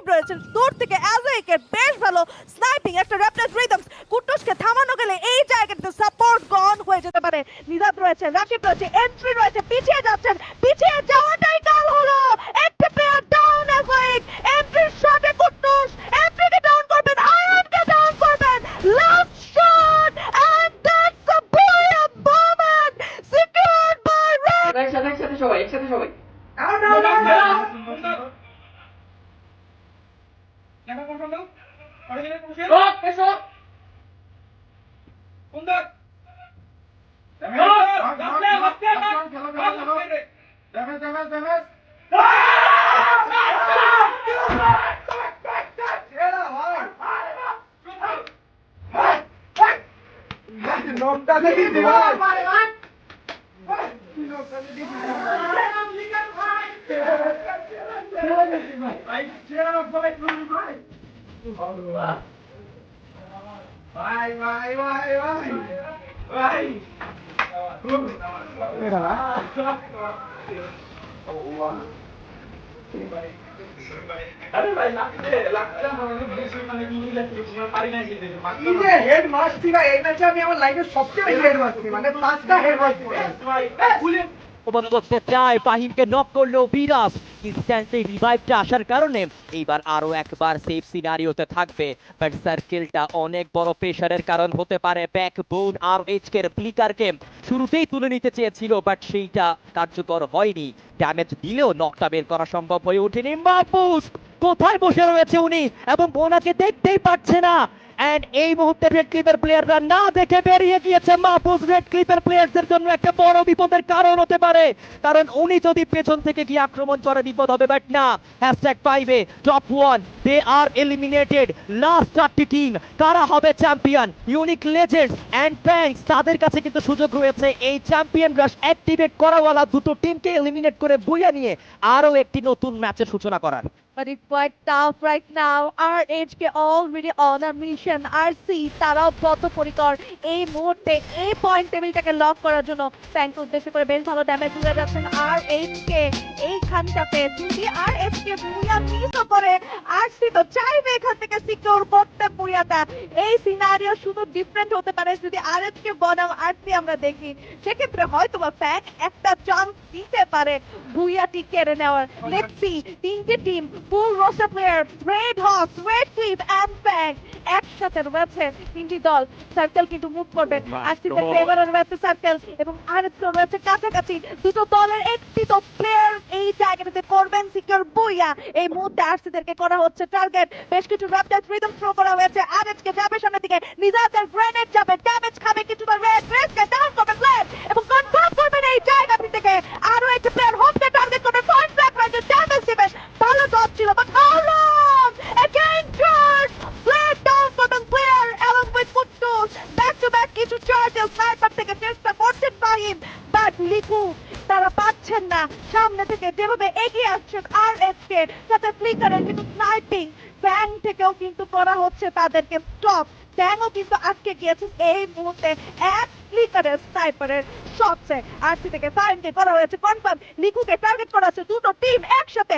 রাকিব রয়েছেন দূর থেকে অ্যাজেকে বেশ ভালো স্নাইপিং একটা র্যাপলেস রিদমস কুটুসকে থামানো গেলে এই জায়গাটাতে সাপোর্ট গন হয়ে যেতে পারে। নিজাদ রয়েছে, রাকিব রয়েছে এন্ট্রি রয়েছে পিচ শট, এ শট। ভাই। ভাই ভাই ভাই ভাই। আরে ভাই লাগছে লাগছে আমাদের বেশি মানে গুলি লাগছে হেড আমি আমার লাইফে সবচেয়ে বেশি হেড মানে পাঁচটা হেড ভাই করতে চায় নক করল রিভাইভটা আসার কারণে এইবার আরও একবার সেফ সিনারিওতে থাকবে। বাট সার্কেলটা অনেক বড় প্রেশারের কারণ হতে পারে। ব্যাক বোন আর শুরুতেই তুলে নিতে চেয়েছিল বাট সেইটা কার্যকর হয়নি। ড্যামেজ দিলেও নকটা বের করা সম্ভব হয়ে ওঠেনি। কোথায় বসে রয়েছে উনি? এবং ওনাকে দেখতেই পাচ্ছে না। এন্ড এই মুহূর্তে রেড ক্লিপের প্লেয়াররা না দেখে বেরিয়ে গিয়েছে। মাহফুজ রেড ক্লিপের প্লেয়ারদের জন্য একটা বড় বিপদের কারণ হতে পারে। কারণ উনি যদি পেছন থেকে গিয়ে আক্রমণ করে, বিপদ হবে। বাট না হ্যাশট্যাগ ফাইভে top one they are eliminated last চারটি টিম কারা হবে champion unique legends and banks তাদের কাছে কিন্তু সুযোগ রয়েছে। এই চ্যাম্পিয়ন রাশ অ্যাক্টিভেট করাওয়ালা দুটো টিমকে এলিমিনেট করে বইয়া নিয়ে আরও একটি নতুন ম্যাচের সূচনা করার। But it's quite tough right now. RHK already on a mission. RC তারাও পরিকর। এই মুহূর্তে এই পয়েন্ট টেবিলটাকে লক করার জন্য ট্যাঙ্ক উদ্দেশ্য করে বেশ ভালো ড্যামেজ দিতে যাচ্ছেন RHK এইখানটাতে যদি RHK বুয়া মিসও করে RC তো চাইবে এখান থেকে সিকিউর করতে বুয়াটা এই সিনারিও শুধু ডিফারেন্ট হতে পারে যদি RHK বনাম RC আমরা দেখি। সেক্ষেত্রে হয়তো বা ফ্যাক একটা চান্স দিতে পারে বুয়াটি কেড়ে নেওয়ার। লেটস তিনটে team full roster player red hawk red clip and bang একসাথে রয়েছে তিনটি দল। সার্কেল কিন্তু মুভ করবে। আসিফের ফেভারে রয়েছে সার্কেল এবং আরেকটা রয়েছে কাছাকাছি। দুটো দলের একটি তো প্লেয়ার এই জায়গাটাতে করবেন সিকিউর বুইয়া। এই মুহূর্তে আরসিদেরকে করা হচ্ছে টার্গেট বেশ কিছু র্যাপটার রিদম থ্রো করা হয়েছে। আরেজকে যাবে সামনের দিকে। নিজাদের গ্রেনেড যাবে। ড্যামেজ খাবে কিন্তু রেড রেডকে ডাউন করবে প্লেয়ার এবং কনফার্ম করবেন এই জায়গাটি থেকে আরও একটি প্লেয়ার হোমকে টার্গেট করবে পয়েন্ট ব্ল্যাক রাইডে ড্যামেজ দিবেন ভালো ডট ছিল but how long again charge player down করবেন প্লেয়ার এবং উইথ ফুটটুস ব্যাক টু ব্যাক কিছু চার্জেস স্নাইপার থেকে চেষ্টা করছেন ফাহিম বাট লিকু তারা পাচ্ছেন না। সামনে থেকে যেভাবে এগিয়ে আসছেন আর এসকে সাথে ফ্লিকারের কিন্তু স্নাইপিং ব্যাং থেকেও কিন্তু করা হচ্ছে তাদেরকে। স্টপ ট্যাংও কিন্তু আটকে গিয়েছে এই মুহূর্তে। এক ফ্লিকারের স্নাইপারের শটসে আরসি থেকে ফাইনকে করা হয়েছে কনফার্ম লিকুকে টার্গেট করা হচ্ছে দুটো টিম একসাথে।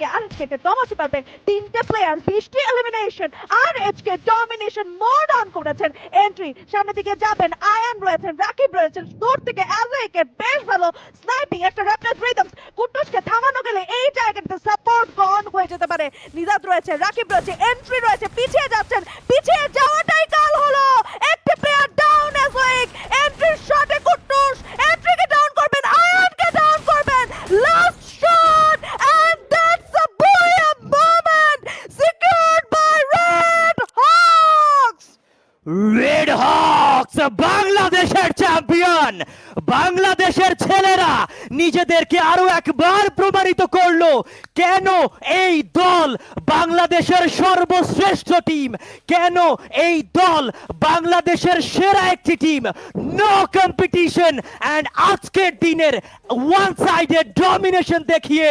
এখানে কি আর কে দমাতে পারবেন তিনটে প্লেয়ার বৃষ্টি এলিমিনেশন আর এইচকে ডমিনেশন মোর ডাউন করেছেন এন্ট্রি সামনে দিকে যাবেন আয়ান রয়েছেন রাকিব রয়েছেন, দূর থেকে অ্যাজেকে বেশ ভালো স্নাইপিং একটা র্যাপলেস রিদমস কুটুসকে থামানো গেলে এই জায়গাটাতে সাপোর্ট গন হয়ে যেতে পারে। নিজাদ রয়েছে রাকিব রয়েছে এন্ট্রি রয়েছে, পিছিয়ে যাচ্ছেন, পিছিয়ে যাওয়াটাই কাল হলো একটি প্লেয়ার ডাউন অ্যাজ ওয়েক এন্ট্রির শটে কুটুস এন্ট্রিকে ডাউন করবেন আয়ানকে ডাউন করবেন last shot and that's a brilliant moment secured by red hawks red hawks বাংলাদেশের চ্যাম্পিয়ন বাংলাদেশের ছেলেরা নিজেদেরকে আরও একবার প্রমাণিত করল, কেন এই দল বাংলাদেশের সর্বশ্রেষ্ঠ টিম কেন এই দল বাংলাদেশের সেরা একটি টিম নো কম্পিটিশন অ্যান্ড আজকের দিনের ওয়ান সাইডেড ডমিনেশন দেখিয়ে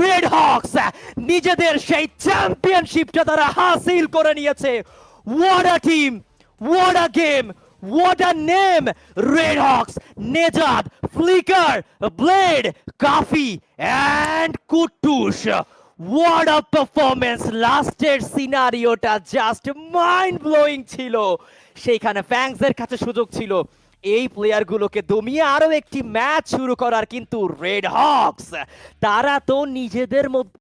রেড হকস নিজেদের সেই চ্যাম্পিয়নশিপটা তারা হাসিল করে নিয়েছে What a team! What a game! What a name! Red Hawks, Nejad, Flicker, Blade, Kafi, and Kutush. What a performance! লাস্টের সিনারিওটা জাস্ট মাইন্ড ব্লোয়িং ছিল সেইখানে ফ্যাংসের কাছে সুযোগ ছিল এই প্লেয়ারগুলোকে দমিয়ে আরও একটি ম্যাচ শুরু করার কিন্তু রেড হকস তারা তো নিজেদের মধ্যে